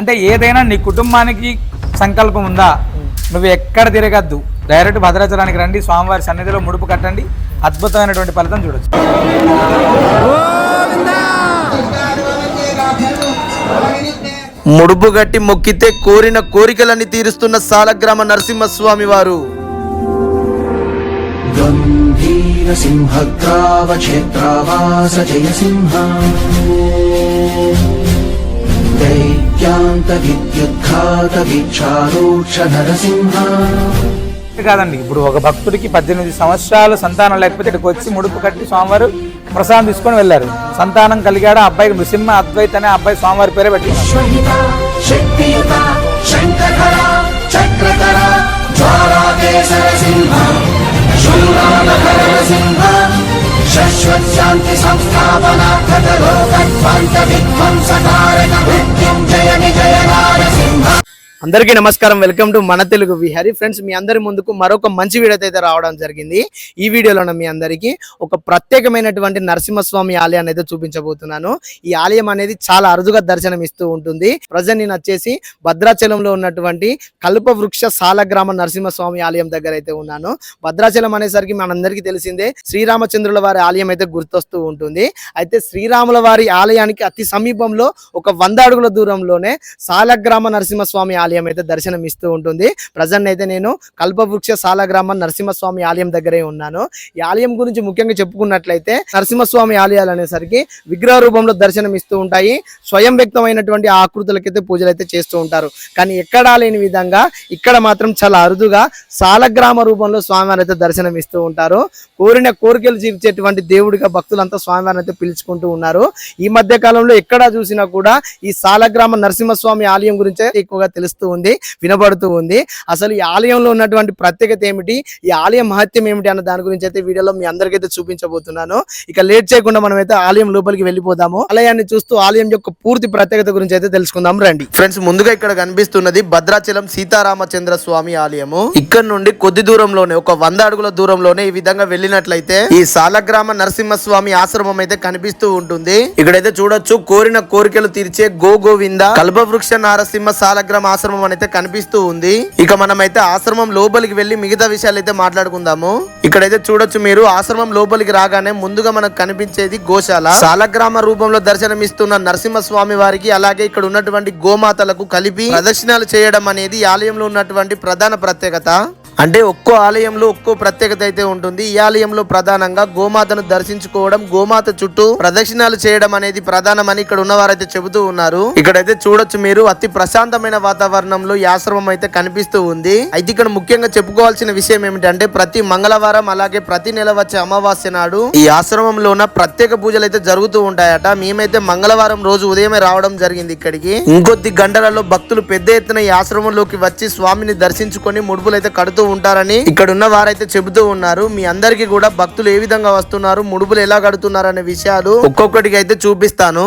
అంటే ఏదైనా నీ కుటుంబానికి సంకల్పం ఉందా? నువ్వు ఎక్కడ తిరగద్దు. డైరెక్ట్ భద్రాచలానికి రండి స్వామివారి సన్నిధిలో ముడుపు కట్టండి అద్భుతమైనటువంటి ఫలితం చూడొచ్చు. ముడుపు గట్టి మొక్కితే కోరిన కోరికలన్నీ తీరుస్తున్న సాలగ్రామ నరసింహస్వామి వారు. గంభీర సింహ జయ సింహ. కాదండి ఇప్పుడు ఒక భక్తుడికి పద్దెనిమిది సంవత్సరాలు సంతానం లేకపోతే ఇక్కడికి వచ్చి ముడుపు కట్టి స్వామివారు ప్రసాదం తీసుకొని వెళ్ళారు. సంతానం కలిగాడు? అబ్బాయికి నృసింహ అద్వైత్ అనే అబ్బాయి స్వామివారి పేరే పెట్టి సింహ శాంతి సంస్థాపనార్థక లోకద్వాంత విధ్వంసకారక మృత్యుం జయ నిజయ నారసింహ అందరికీ నమస్కారం. వెల్కమ్ టు మన తెలుగు విహారీ ఫ్రెండ్స్ మీ అందరి ముందుకు మరొక మంచి వీడియో అయితే రావడం జరిగింది. ఈ వీడియోలో మీ అందరికీ ఒక ప్రత్యేకమైనటువంటి నరసింహస్వామి ఆలయాన్ని అయితే చూపించబోతున్నాను. ఈ ఆలయం అనేది చాలా అరుదుగా దర్శనం ఇస్తూ ఉంటుంది. ప్రజెంట్ నేను వచ్చేసి భద్రాచలంలో ఉన్నటువంటి కల్పవృక్ష సాలగ్రామ నరసింహస్వామి ఆలయం దగ్గర అయితే ఉన్నాను. భద్రాచలం అనేసరికి మనందరికీ తెలిసిందే శ్రీరామచంద్రుల వారి ఆలయం అయితే గుర్తొస్తూ ఉంటుంది. అయితే శ్రీరాముల వారి ఆలయానికి అతి సమీపంలో ఒక వంద అడుగుల దూరంలోనే సాలగ్రామ నరసింహస్వామి ఆలయం ఆలయం అయితే దర్శనం ఇస్తూ ఉంటుంది. ప్రజెంట్ అయితే నేను కల్పవృక్ష సాలగ్రామ నరసింహస్వామి ఆలయం దగ్గరే ఉన్నాను. ఈ ఆలయం గురించి ముఖ్యంగా చెప్పుకున్నట్లయితే నరసింహస్వామి ఆలయాలు అనేసరికి విగ్రహ రూపంలో దర్శనం ఇస్తూ ఉంటాయి. స్వయం వ్యక్తమైనటువంటి ఆకృతులకైతే పూజలు అయితే చేస్తూ ఉంటారు. కానీ ఎక్కడా లేని విధంగా ఇక్కడ మాత్రం చాలా అరుదుగా సాలగ్రామ రూపంలో స్వామివారి అయితే దర్శనం ఇస్తూ ఉంటారు. కోరిన కోరికలు తీర్చేటువంటి దేవుడిగా భక్తులంతా స్వామివారిని అయితే పిలుచుకుంటూ ఉన్నారు. ఈ మధ్య కాలంలో ఎక్కడ చూసినా కూడా ఈ సాలగ్రామ నరసింహస్వామి ఆలయం గురించే ఎక్కువగా కనిపిస్తూ ఉంది వినబడుతూ ఉంది. అసలు ఈ ఆలయంలో ఉన్నటువంటి ప్రత్యేకత ఏమిటి? ఈ ఆలయం మహత్యం ఏమిటి అన్న దాని గురించి అయితే వీడియోలో మీ అందరికైతే చూపించబోతున్నాను. ఇక లేట్ చేయకుండా మనం అయితే ఆలయం లోపలికి వెళ్ళిపోదాము. ఆలయాన్ని చూస్తూ ఆలయం యొక్క పూర్తి ప్రత్యేకత గురించి అయితే తెలుసుకుందాం రండి. ఫ్రెండ్స్ ముందుగా ఇక్కడ కనిపిస్తున్నది భద్రాచలం సీతారామచంద్ర స్వామి ఆలయము. ఇక్కడ నుండి కొద్ది దూరంలోనే ఒక వంద అడుగుల దూరంలోనే ఈ విధంగా వెళ్ళినట్లయితే ఈ సాలగ్రామ నరసింహస్వామి ఆశ్రమం అయితే కనిపిస్తూ ఉంటుంది. ఇక్కడైతే చూడొచ్చు కోరిన కోరికలు తీర్చే గో గోవింద కల్పవృక్ష నారసింహ సాలగ్రామ ఆశ్రమం అయితే కనిపిస్తూ ఉంది. ఇక మనమైతే ఆశ్రమం లోపలికి వెళ్ళి మిగతా విషయాలు అయితే మాట్లాడుకుందాము. ఇక్కడైతే చూడొచ్చు మీరు ఆశ్రమం లోపలికి రాగానే ముందుగా మనకు కనిపించేది గోశాల. శాలగ్రామ రూపంలో దర్శనమిస్తున్న నరసింహస్వామి వారికి అలాగే ఇక్కడ ఉన్నటువంటి గోమాతలకు కలిపి ప్రదక్షిణాలు చేయడం అనేది ఆలయంలో ఉన్నటువంటి ప్రధాన ప్రత్యేకత. అంటే ఒక్కో ఆలయంలో ఒక్కో ప్రత్యేకత అయితే ఉంటుంది. ఈ ఆలయంలో ప్రధానంగా గోమాతను దర్శించుకోవడం గోమాత చుట్టూ ప్రదక్షిణాలు చేయడం అనేది ప్రధానమని ఇక్కడ ఉన్నవారైతే చెబుతూ ఉన్నారు. ఇక్కడైతే చూడొచ్చు మీరు అతి ప్రశాంతమైన వాతావరణంలో ఈ ఆశ్రమం అయితే కనిపిస్తూ ఉంది. అయితే ఇక్కడ ముఖ్యంగా చెప్పుకోవాల్సిన విషయం ఏమిటంటే ప్రతి మంగళవారం అలాగే ప్రతి నెల వచ్చే అమావాస్య నాడు ఈ ఆశ్రమంలో ఉన్న ప్రత్యేక పూజలు అయితే జరుగుతూ ఉంటాయట. మేమైతే మంగళవారం రోజు ఉదయమే రావడం జరిగింది ఇక్కడికి. ఇంకొద్ది గంటలలో భక్తులు పెద్ద ఎత్తున ఈ ఆశ్రమంలోకి వచ్చి స్వామిని దర్శించుకొని ముడుపులు అయితే కడుతూ ఉంటారని ఇక్కడ ఉన్న వారైతే చెబుతూ ఉన్నారు. మీ అందరికీ కూడా భక్తులు ఏ విధంగా వస్తున్నారు ముడుపులు ఎలా కడుతున్నారు అనే విషయాలు ఒక్కొక్కటికి అయితే చూపిస్తాను.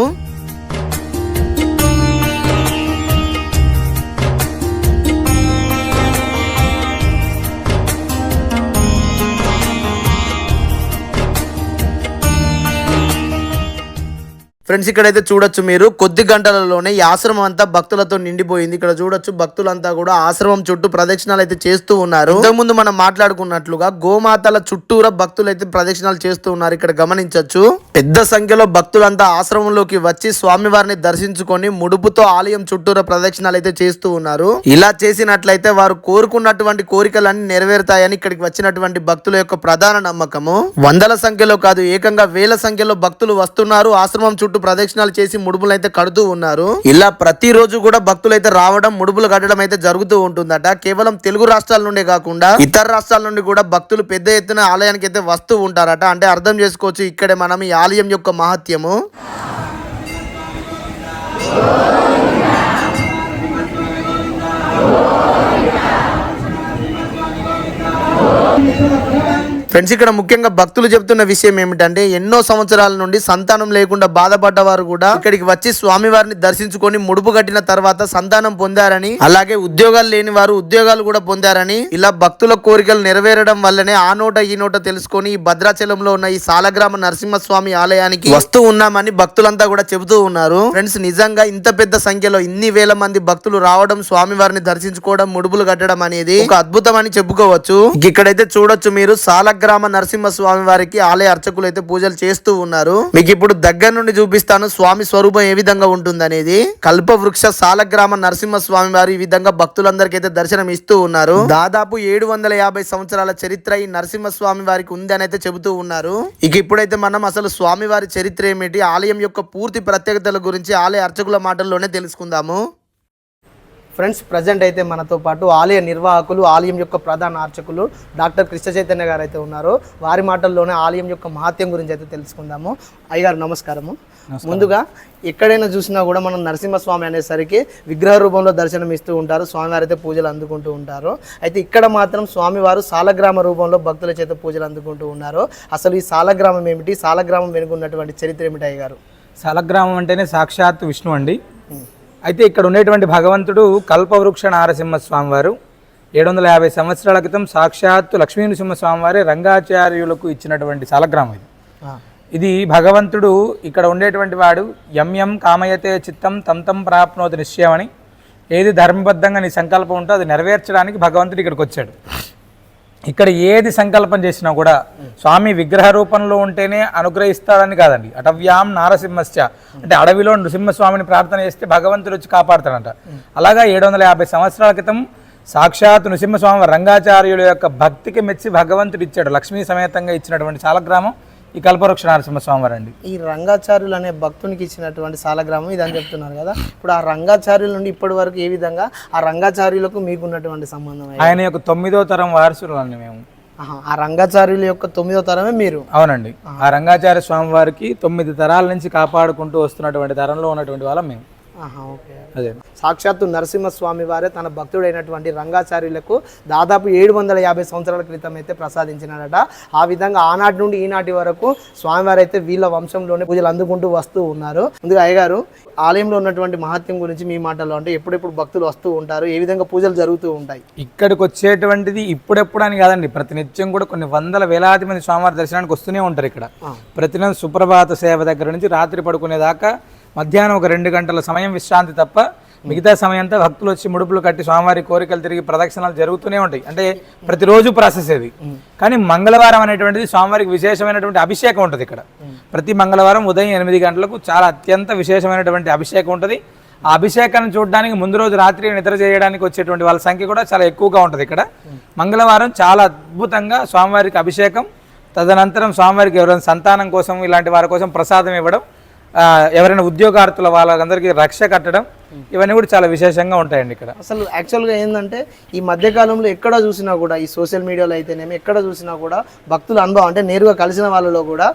ఫ్రెండ్స్ ఇక్కడైతే చూడొచ్చు మీరు. కొద్ది గంటలలోనే ఈ ఆశ్రమం అంతా భక్తులతో నిండిపోయింది. ఇక్కడ చూడొచ్చు భక్తులంతా కూడా ఆశ్రమం చుట్టూ ప్రదక్షిణాలు అయితే చేస్తూ ఉన్నారు. ఇంతకుముందు మనం మాట్లాడుకున్నట్లుగా గోమాతల చుట్టూరా భక్తులు అయితే ప్రదక్షిణాలు చేస్తూ ఉన్నారు. ఇక్కడ గమనించొచ్చు. పెద్ద సంఖ్యలో భక్తులంతా ఆశ్రమంలోకి వచ్చి స్వామివారిని దర్శించుకొని ముడుపుతో ఆలయం చుట్టూరా ప్రదక్షిణాలు అయితే చేస్తూ ఉన్నారు. ఇలా చేసినట్లయితే వారు కోరుకున్నటువంటి కోరికలన్నీ నెరవేరుతాయని ఇక్కడికి వచ్చినటువంటి భక్తుల యొక్క ప్రధాన నమ్మకము. వందల సంఖ్యలో కాదు ఏకంగా వేల సంఖ్యలో భక్తులు వస్తున్నారు ఆశ్రమం చుట్టూ ప్రదక్షిణాలు చేసి ముడుపులు అయితే కడుతూ ఉన్నారు. ఇలా ప్రతిరోజు కూడా భక్తులు అయితే రావడం ముడుపులు కట్టడం అయితే జరుగుతూ ఉంటుందట. కేవలం తెలుగు రాష్ట్రాల నుండే కాకుండా ఇతర రాష్ట్రాల నుండి కూడా భక్తులు పెద్ద ఎత్తున ఆలయానికి అయితే వస్తూ ఉంటారట. అంటే అర్థం చేసుకోవచ్చు ఇక్కడే మనం ఈ ఆలయం యొక్క మహత్యము. ఫ్రెండ్స్ ఇక్కడ ముఖ్యంగా భక్తులు చెప్తున్న విషయం ఏమిటంటే ఎన్నో సంవత్సరాల నుండి సంతానం లేకుండా బాధపడ్డవారు కూడా ఇక్కడికి వచ్చి స్వామివారిని దర్శించుకొని ముడుపు కట్టిన తర్వాత సంతానం పొందారని అలాగే ఉద్యోగాలు లేని వారు ఉద్యోగాలు కూడా పొందారని ఇలా భక్తుల కోరికలు నెరవేరడం వల్లనే ఆ నోట ఈ నోట తెలుసుకొని ఈ భద్రాచలంలో ఉన్న ఈ సాలగ్రామ నరసింహస్వామి ఆలయానికి వస్తూ ఉన్నామని భక్తులంతా కూడా చెబుతూ ఉన్నారు. ఫ్రెండ్స్ నిజంగా ఇంత పెద్ద సంఖ్యలో ఇన్ని వేల మంది భక్తులు రావడం స్వామివారిని దర్శించుకోవడం ముడుపులు కట్టడం అనేది ఒక అద్భుతం అని చెప్పుకోవచ్చు. ఇక్కడైతే చూడొచ్చు మీరు సాలగ్రామ నరసింహ స్వామి వారికి ఆలయ అర్చకులు అయితే పూజలు చేస్తూ ఉన్నారు. మీకు ఇప్పుడు దగ్గర నుండి చూపిస్తాను స్వామి స్వరూపం ఏ విధంగా ఉంటుంది అనేది కల్ప వృక్ష సాలగ్రామ నరసింహ స్వామి వారు ఈ విధంగా భక్తులందరికీ అయితే దర్శనం ఇస్తూ ఉన్నారు. దాదాపు ఏడు వందల యాభై సంవత్సరాల చరిత్ర ఈ నరసింహ స్వామి వారికి ఉంది అని అయితే చెబుతూ ఉన్నారు. ఇక ఇప్పుడైతే మనం అసలు స్వామి వారి చరిత్ర ఏమిటి? ఆలయం యొక్క పూర్తి ప్రత్యేకతల గురించి ఆలయ అర్చకుల మాటల్లోనే తెలుసుకుందాము. ఫ్రెండ్స్ ప్రజెంట్ అయితే మనతో పాటు ఆలయ నిర్వాహకులు ఆలయం యొక్క ప్రధాన అర్చకులు డాక్టర్ కృష్ణ చైతన్య గారు అయితే ఉన్నారు. వారి మాటల్లోనే ఆలయం యొక్క మహత్యం గురించి అయితే తెలుసుకుందాము. అయ్యగారు నమస్కారము. ముందుగా ఎక్కడైనా చూసినా కూడా మనం నరసింహస్వామి అనేసరికి విగ్రహ రూపంలో దర్శనం ఇస్తూ ఉంటారు. స్వామివారు అయితే పూజలు అందుకుంటూ ఉంటారు. అయితే ఇక్కడ మాత్రం స్వామివారు సాలగ్రామ రూపంలో భక్తుల చేత పూజలు అందుకుంటూ ఉన్నారు. అసలు ఈ సాలగ్రామం ఏమిటి? సాలగ్రామం వెనుకున్నటువంటి చరిత్ర ఏమిటి అయ్యగారు? సలగ్రామం అంటేనే సాక్షాత్ విష్ణు అండి. అయితే ఇక్కడ ఉండేటువంటి భగవంతుడు కల్పవృక్ష నారసింహ స్వామివారు ఏడు వందల యాభై సంవత్సరాల క్రితం సాక్షాత్తు లక్ష్మీ నృసింహ స్వామివారి రంగాచార్యులకు ఇచ్చినటువంటి సాలగ్రామం ఇది. ఇది భగవంతుడు ఇక్కడ ఉండేటువంటి వాడు యం యం కామయతే చిత్తం తం తం ప్రాప్నోతి నిశ్చయమని. ఏది ధర్మబద్ధంగా నీ సంకల్పం ఉంటో అది నెరవేర్చడానికి భగవంతుడు ఇక్కడికి వచ్చాడు. ఇక్కడ ఏది సంకల్పం చేసినా కూడా స్వామి విగ్రహ రూపంలో ఉంటేనే అనుగ్రహిస్తాడని కాదండి. అటవ్యాం నారసింహస్య అంటే అడవిలో నృసింహస్వామిని ప్రార్థన చేస్తే భగవంతుడు వచ్చి కాపాడుతాడంట. అలాగా ఏడు వందల యాభై సంవత్సరాల క్రితం సాక్షాత్ నృసింహస్వామి రంగాచార్యుల యొక్క భక్తికి మెచ్చి భగవంతుడు ఇచ్చాడు. లక్ష్మీ సమేతంగా ఇచ్చినటువంటి చాలగ్రామం ఈ కల్పవృక్ష నరసింహస్వామి అండి ఈ రంగాచార్యులు అనే భక్తునికి ఇచ్చినటువంటి సాలగ్రామం ఇది అని చెప్తున్నారు కదా. ఇప్పుడు ఆ రంగాచార్యుల నుండి ఇప్పటి వరకు ఏ విధంగా ఆ రంగాచార్యులకు మీకు ఉన్నటువంటి సంబంధం? ఆయన యొక్క తొమ్మిదో తరం వారసులు అండి మేము ఆ రంగాచార్యుల యొక్క తొమ్మిదో తరమే మీరు? అవునండి. ఆ రంగాచార్య స్వామి వారికి తొమ్మిది తరాల నుంచి కాపాడుకుంటూ వస్తున్నటువంటి తరంలో ఉన్నటువంటి వాళ్ళం మేము. అదే. సాక్షాత్తు నరసింహస్వామి వారే తన భక్తుడైనటువంటి రంగాచార్యులకు దాదాపు ఏడు వందల యాభై సంవత్సరాల క్రితం అయితే ప్రసాదించినాడట ఆ విధంగా ఆనాటి నుండి ఈనాటి వరకు స్వామివారు అయితే వీళ్ళ వంశంలోనే పూజలు అందుకుంటూ వస్తూ ఉన్నారు. ముందుగా అయ్యగారు ఆలయంలో ఉన్నటువంటి మహత్యం గురించి మీ మాటల్లో అంటే ఎప్పుడెప్పుడు భక్తులు వస్తూ ఉంటారు ఏ విధంగా పూజలు జరుగుతూ ఉంటాయి? ఇక్కడికి వచ్చేటువంటిది ఇప్పుడెప్పుడు అని కాదండి. ప్రతినిత్యం కూడా కొన్ని వందల వేలాది మంది స్వామివారి దర్శనానికి వస్తూనే ఉంటారు ఇక్కడ. ప్రతినిత్యం సుప్రభాత సేవ దగ్గర నుంచి రాత్రి పడుకునేదాకా మధ్యాహ్నం ఒక రెండు గంటల సమయం విశ్రాంతి తప్ప మిగతా సమయంతా భక్తులు వచ్చి ముడుపులు కట్టి స్వామివారి కోరికలు తిరిగి ప్రదక్షిణాలు జరుగుతూనే ఉంటాయి. అంటే ప్రతిరోజు ప్రాసెస్ ఇది. కానీ మంగళవారం అనేటువంటిది స్వామివారికి విశేషమైనటువంటి అభిషేకం ఉంటుంది ఇక్కడ. ప్రతి మంగళవారం ఉదయం ఎనిమిది గంటలకు చాలా అత్యంత విశేషమైనటువంటి అభిషేకం ఉంటుంది. ఆ అభిషేకాన్ని చూడడానికి ముందు రోజు రాత్రి నిద్ర చేయడానికి వచ్చేటువంటి వాళ్ళ సంఖ్య కూడా చాలా ఎక్కువగా ఉంటుంది ఇక్కడ. మంగళవారం చాలా అద్భుతంగా స్వామివారికి అభిషేకం తదనంతరం స్వామివారికి ఎవరైనా సంతానం కోసం ఇలాంటి వారి కోసం ప్రసాదం ఇవ్వడం ఎవరైనా ఉద్యోగార్థుల వాళ్ళందరికీ రక్ష కట్టడం ఇవన్నీ కూడా చాలా విశేషంగా ఉంటాయండి ఇక్కడ. అసలు యాక్చువల్గా ఏంటంటే ఈ మధ్యకాలంలో ఎక్కడ చూసినా కూడా ఈ సోషల్ మీడియాలో అయితేనేమి ఎక్కడ చూసినా కూడా భక్తుల అనుభవం అంటే నేరుగా కలిసిన వాళ్ళలో కూడా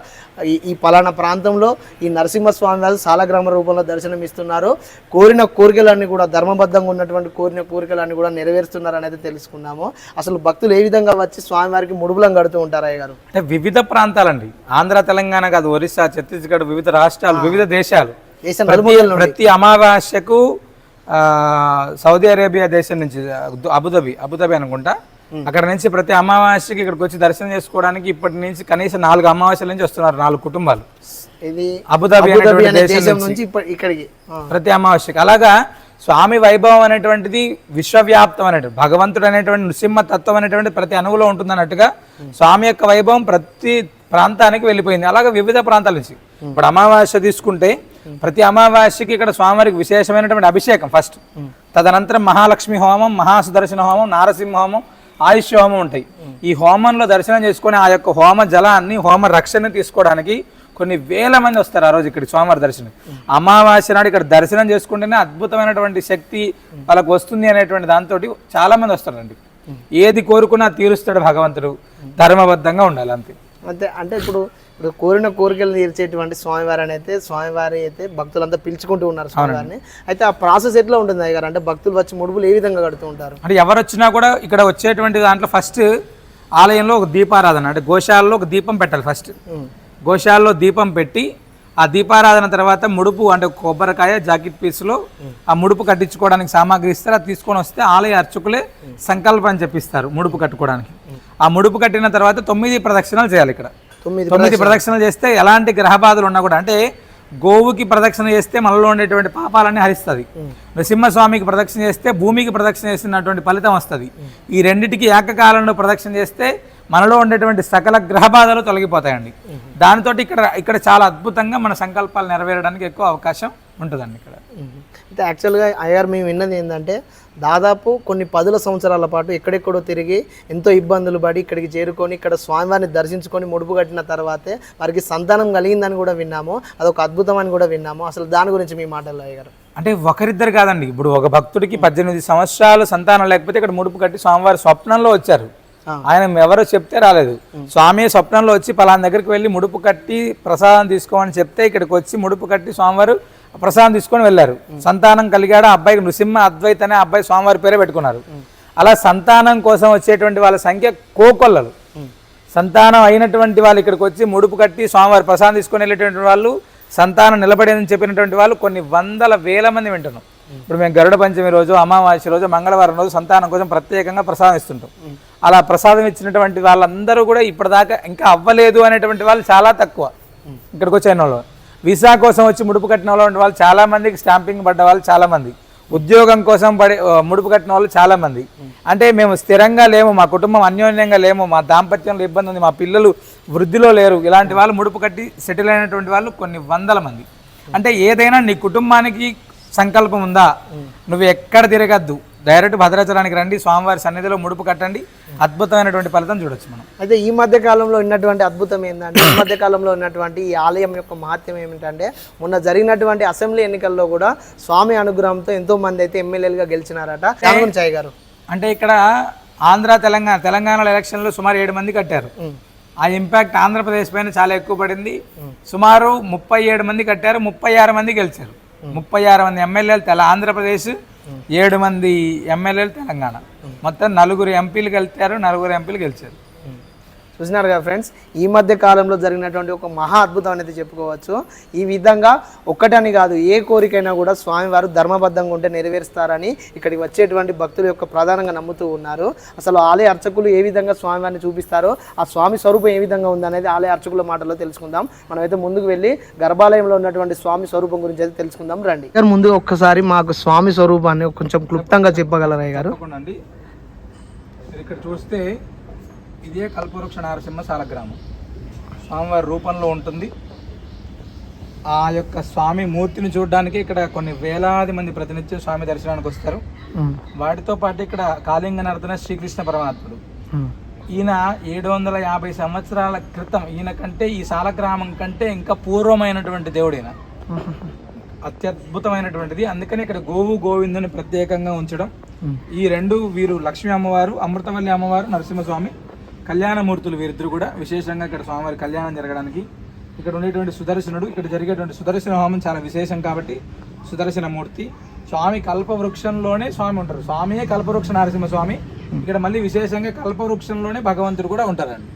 ఈ ఈ పలానా ప్రాంతంలో ఈ నరసింహస్వామి వారు సాలగ్రామ రూపంలో దర్శనం ఇస్తున్నారు కోరిన కోరికలన్నీ కూడా ధర్మబద్ధంగా ఉన్నటువంటి కోరిన కోరికలన్నీ కూడా నెరవేరుస్తున్నారు అనేది తెలుసుకున్నాము. అసలు భక్తులు ఏ విధంగా వచ్చి స్వామివారికి ముడుపులం కడుతూ ఉంటారు గారు? అంటే వివిధ ప్రాంతాలండి. ఆంధ్ర తెలంగాణ కాదు ఒరిస్సా ఛత్తీస్గఢ్ వివిధ రాష్ట్రాలు వివిధ దేశాలు. దేశం ప్రతి అమావాస్యకు ఆ, సౌదీ అరేబియా దేశం నుంచి అబు- అబుదాబి అబుదాబి అనుకుంటా. అక్కడ నుంచి ప్రతి అమావాస్యకి ఇక్కడికి వచ్చి దర్శనం చేసుకోవడానికి ఇప్పటి నుంచి కనీసం నాలుగు అమావాస్యల నుంచి వస్తున్నారు నాలుగు కుటుంబాలు. ఇది అబుదాబి దేశం నుంచి ఇక్కడికి. ప్రతి అమావాస్యకి. అలాగా స్వామి వైభవం అనేటువంటిది విశ్వవ్యాప్తం అనేటువంటి భగవంతుడు అనేటువంటి నృసింహ తత్వం అనేటువంటి ప్రతి అణువులో ఉంటుంది అన్నట్టుగా స్వామి యొక్క వైభవం ప్రతి ప్రాంతానికి వెళ్ళిపోయింది. అలాగే వివిధ ప్రాంతాల నుంచి. ఇప్పుడు అమావాస్య తీసుకుంటే ప్రతి అమావాస్యకి ఇక్కడ స్వామివారికి విశేషమైనటువంటి అభిషేకం ఫస్ట్. తదనంతరం మహాలక్ష్మి హోమం మహాసుదర్శన హోమం నారసింహ హోమం ఆయుష్ హోమం ఉంటాయి. ఈ హోమంలో దర్శనం చేసుకొని ఆ యొక్క హోమ జలాన్ని హోమ రక్షణ తీసుకోవడానికి కొన్ని వేల మంది వస్తారు ఆ రోజు ఇక్కడ స్వామివారి దర్శనం. అమావాస్య నాడు ఇక్కడ దర్శనం చేసుకుంటేనే అద్భుతమైనటువంటి శక్తి వాళ్ళకు వస్తుంది అనేటువంటి దాంతో చాలా మంది వస్తారండి. ఏది కోరుకున్నా తీరుస్తాడు భగవంతుడు. ధర్మబద్ధంగా ఉండాలి అంతే అంతే అంటే ఇప్పుడు ఇప్పుడు కోరిన కోరికలు తీర్చేటువంటి స్వామివారి అని అయితే స్వామివారి అయితే భక్తులంతా పిలుచుకుంటూ ఉన్నారు స్వామివారిని. అయితే ఆ ప్రాసెస్ ఎట్లా ఉంటుంది అయ్య గారు అంటే భక్తులు వచ్చి ముడుపులు ఏ విధంగా కడుతూ ఉంటారు? అంటే ఎవరు వచ్చినా కూడా ఇక్కడ వచ్చేటువంటి దాంట్లో ఫస్ట్ ఆలయంలో ఒక దీపారాధన అంటే గోశాలలో ఒక దీపం పెట్టాలి ఫస్ట్ గోశాలలో దీపం పెట్టి ఆ దీపారాధన తర్వాత ముడుపు అంటే కొబ్బరికాయ జాకెట్ పీస్లో ఆ ముడుపు కట్టించుకోవడానికి సామాగ్రి ఇస్తారు. అది తీసుకొని వస్తే ఆలయ అర్చకులే సంకల్పం చెప్పిస్తారు ముడుపు కట్టుకోవడానికి. ఆ ముడుపు కట్టిన తర్వాత తొమ్మిది ప్రదక్షిణలు చేయాలి ఇక్కడ. తొమ్మిది తొమ్మిది ప్రదక్షిణలు. చేస్తే ఎలాంటి గ్రహ బాధలు ఉన్నా కూడా అంటే గోవుకి ప్రదక్షిణ చేస్తే మనలో ఉండేటువంటి పాపాలన్నీ హరిస్తుంది. నృసింహస్వామికి ప్రదక్షిణ చేస్తే భూమికి ప్రదక్షిణ చేస్తున్నటువంటి ఫలితం వస్తుంది. ఈ రెండిటికి ఏకకాలంలో ప్రదక్షిణ చేస్తే మనలో ఉండేటువంటి సకల గ్రహ బాధలు తొలగిపోతాయండి దానితో ఇక్కడ ఇక్కడ చాలా అద్భుతంగా మన సంకల్పాలు నెరవేరడానికి ఎక్కువ అవకాశం ఉంటుందండి ఇక్కడ. అయితే యాక్చువల్గా అయ్యారు మేము విన్నది ఏంటంటే దాదాపు కొన్ని పదుల సంవత్సరాల పాటు ఎక్కడెక్కడో తిరిగి ఎంతో ఇబ్బందులు పడి ఇక్కడికి చేరుకొని ఇక్కడ స్వామివారిని దర్శించుకొని ముడుపు కట్టిన తర్వాతే వారికి సంతానం కలిగిందని కూడా విన్నాము. అదొక అద్భుతం అని కూడా విన్నాము. అసలు దాని గురించి మీ మాటల్లో అయ్యారు అంటే ఒకరిద్దరు కాదండి. ఇప్పుడు ఒక భక్తుడికి పద్దెనిమిది సంవత్సరాలు సంతానం లేకపోతే ఇక్కడ ముడుపు కట్టి స్వామివారి స్వప్నంలో వచ్చారు. ఆయన ఎవరో చెప్తే రాలేదు. స్వామి స్వప్నంలో వచ్చి పలానా దగ్గరికి వెళ్ళి ముడుపు కట్టి ప్రసాదం తీసుకోమని చెప్తే ఇక్కడికి వచ్చి ముడుపు కట్టి స్వామివారు ప్రసాదం తీసుకొని వెళ్ళారు. సంతానం కలిగాడు ఆ అబ్బాయికి నృసింహ అద్వైత అనే అబ్బాయి స్వామివారి పేరే పెట్టుకున్నారు. అలా సంతానం కోసం వచ్చేటువంటి వాళ్ళ సంఖ్య కోకొల్లలు. సంతానం అయినటువంటి వాళ్ళు ఇక్కడికి వచ్చి ముడుపు కట్టి స్వామివారి ప్రసాదం తీసుకొని వెళ్ళేటువంటి వాళ్ళు సంతానం నిలబడేదని చెప్పినటువంటి వాళ్ళు కొన్ని వందల వేల మంది వింటున్నాం. ఇప్పుడు మేము గరుడ పంచమి రోజు అమావాస్య రోజు మంగళవారం రోజు సంతానం కోసం ప్రత్యేకంగా ప్రసాదం ఇస్తుంటాం. అలా ప్రసాదం ఇచ్చినటువంటి వాళ్ళందరూ కూడా ఇప్పటిదాకా ఇంకా అవ్వలేదు అనేటువంటి వాళ్ళు చాలా తక్కువ. ఇక్కడికి వచ్చే వాళ్ళు. వీసా కోసం వచ్చి ముడుపు కట్టిన వాళ్ళు వాళ్ళు చాలా మందికి స్టాంపింగ్ పడ్డ వాళ్ళు చాలా మంది. ఉద్యోగం కోసం పడే ముడుపు కట్టిన వాళ్ళు చాలా మంది. అంటే మేము స్థిరంగా లేము మా కుటుంబం అన్యోన్యంగా లేము మా దాంపత్యంలో ఇబ్బంది ఉంది మా పిల్లలు వృద్ధిలో లేరు. ఇలాంటి వాళ్ళు ముడుపు కట్టి సెటిల్ అయినటువంటి వాళ్ళు కొన్ని వందల మంది. అంటే ఏదైనా నీ కుటుంబానికి సంకల్పం ఉందా? నువ్వు ఎక్కడ తిరగద్దు. డైరెక్ట్ భద్రాచలానికి రండి స్వామివారి సన్నిధిలో ముడుపు కట్టండి. అద్భుతమైనటువంటి ఫలితం చూడొచ్చు మనం. అయితే ఈ మధ్య కాలంలో ఉన్నటువంటి అద్భుతం ఏంటంటే ఈ మధ్య కాలంలో ఉన్నటువంటి ఈ ఆలయం యొక్క మహత్యం ఏమిటంటే మొన్న జరిగినటువంటి అసెంబ్లీ ఎన్నికల్లో కూడా స్వామి అనుగ్రహంతో ఎంతో మంది అయితే ఎమ్మెల్యేలుగా గెలిచినారట. అయ్య గారు. అంటే ఇక్కడ ఆంధ్ర తెలంగాణ తెలంగాణలో ఎలక్షన్లో సుమారు ఏడు మంది కట్టారు. ఆ ఇంపాక్ట్ ఆంధ్రప్రదేశ్ పైన చాలా ఎక్కువ పడింది. సుమారు ముప్పై ఏడు మంది కట్టారు ముప్పై ఆరు మంది గెలిచారు. ముప్పై ఆరు మంది ఎమ్మెల్యేలు తెల ఆంధ్రప్రదేశ్ ఏడు మంది ఎమ్మెల్యేలు తెలంగాణ. మొత్తం నలుగురు ఎంపీలు గెలిచారు నలుగురు ఎంపీలు గెలిచారు. చూసినారు కదా ఫ్రెండ్స్? ఈ మధ్య కాలంలో జరిగినటువంటి ఒక మహా అద్భుతం అనేది చెప్పుకోవచ్చు. ఈ విధంగా ఒక్కటని కాదు ఏ కోరికైనా కూడా స్వామివారు ధర్మబద్ధంగా ఉంటే నెరవేరుస్తారని ఇక్కడికి వచ్చేటువంటి భక్తులు యొక్క ప్రధానంగా నమ్ముతూ ఉన్నారు. అసలు ఆలయ అర్చకులు ఏ విధంగా స్వామివారిని చూపిస్తారో ఆ స్వామి స్వరూపం ఏ విధంగా ఉందనేది ఆలయ అర్చకుల మాటల్లో తెలుసుకుందాం. మనమైతే ముందుకు వెళ్ళి గర్భాలయంలో ఉన్నటువంటి స్వామి స్వరూపం గురించి అయితే తెలుసుకుందాం. రండి. గారు ముందు ఒక్కసారి మాకు స్వామి స్వరూపాన్ని కొంచెం క్లుప్తంగా చెప్పగలరా గారు ఇక్కడ చూస్తే ఇదే కల్పవృక్ష నారసింహ సాలగ్రామం స్వామివారి రూపంలో ఉంటుంది. ఆ యొక్క స్వామి మూర్తిని చూడడానికి ఇక్కడ కొన్ని వేలాది మంది ప్రతినిత్యం స్వామి దర్శనానికి వస్తారు. వాటితో పాటు ఇక్కడ కాళింగ నర్తన శ్రీకృష్ణ పరమాత్ముడు. ఈయన ఏడు వందల యాభై సంవత్సరాల క్రితం ఈయన కంటే ఈ సాలగ్రామం కంటే ఇంకా పూర్వమైనటువంటి దేవుడు ఈయన అత్యద్భుతమైనటువంటిది. అందుకని ఇక్కడ గోవు గోవిందుని ప్రత్యేకంగా ఉంచడం. ఈ రెండు వీరు లక్ష్మీ అమ్మవారు అమృతవల్లి అమ్మవారు నరసింహస్వామి కళ్యాణమూర్తులు వీరిద్దరు కూడా విశేషంగా ఇక్కడ స్వామివారి కళ్యాణం జరగడానికి ఇక్కడ ఉండేటువంటి సుదర్శనుడు ఇక్కడ జరిగేటువంటి సుదర్శన హోమం చాలా విశేషం కాబట్టి సుదర్శన మూర్తి. స్వామి కల్పవృక్షంలోనే స్వామి ఉంటారు. స్వామియే కల్పవృక్ష నరసింహ స్వామి ఇక్కడ మళ్ళీ విశేషంగా కల్పవృక్షంలోనే భగవంతుడు కూడా ఉంటారండి.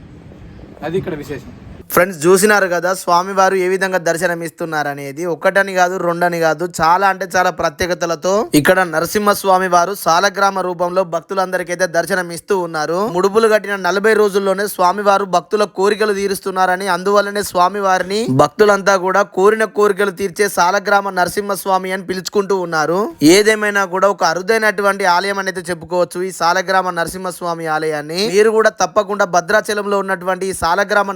అది ఇక్కడ విశేషం. ఫ్రెండ్స్ చూసినారు కదా స్వామివారు ఏ విధంగా దర్శనం ఇస్తున్నారు అనేది ఒకటని కాదు రెండని కాదు చాలా అంటే చాలా ప్రత్యేకతలతో ఇక్కడ నరసింహ స్వామి వారు సాలగ్రామ రూపంలో భక్తులందరికైతే దర్శనం ఇస్తూ ఉన్నారు. ముడుపులు కట్టిన నలభై రోజుల్లోనే స్వామివారు భక్తుల కోరికలు తీరుస్తున్నారని అందువల్లనే స్వామివారిని భక్తులంతా కూడా కోరిన కోరికలు తీర్చే సాలగ్రామ నరసింహ స్వామి అని పిలుచుకుంటూ ఉన్నారు. ఏదేమైనా కూడా ఒక అరుదైనటువంటి ఆలయం అనేది చెప్పుకోవచ్చు ఈ సాలగ్రామ నరసింహస్వామి ఆలయాన్ని. మీరు కూడా తప్పకుండా భద్రాచలంలో ఉన్నటువంటి ఈ సాలగ్రామ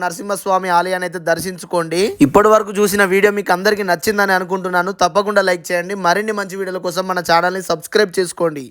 స్వామి ఆలయాన్ని అయితే దర్శించుకోండి. ఇప్పటి వరకు చూసిన వీడియో మీకు అందరికీ నచ్చిందని అనుకుంటున్నాను. తప్పకుండా లైక్ చేయండి. మరిన్ని మంచి వీడియోల కోసం మన ఛానల్ని సబ్స్క్రైబ్ చేసుకోండి.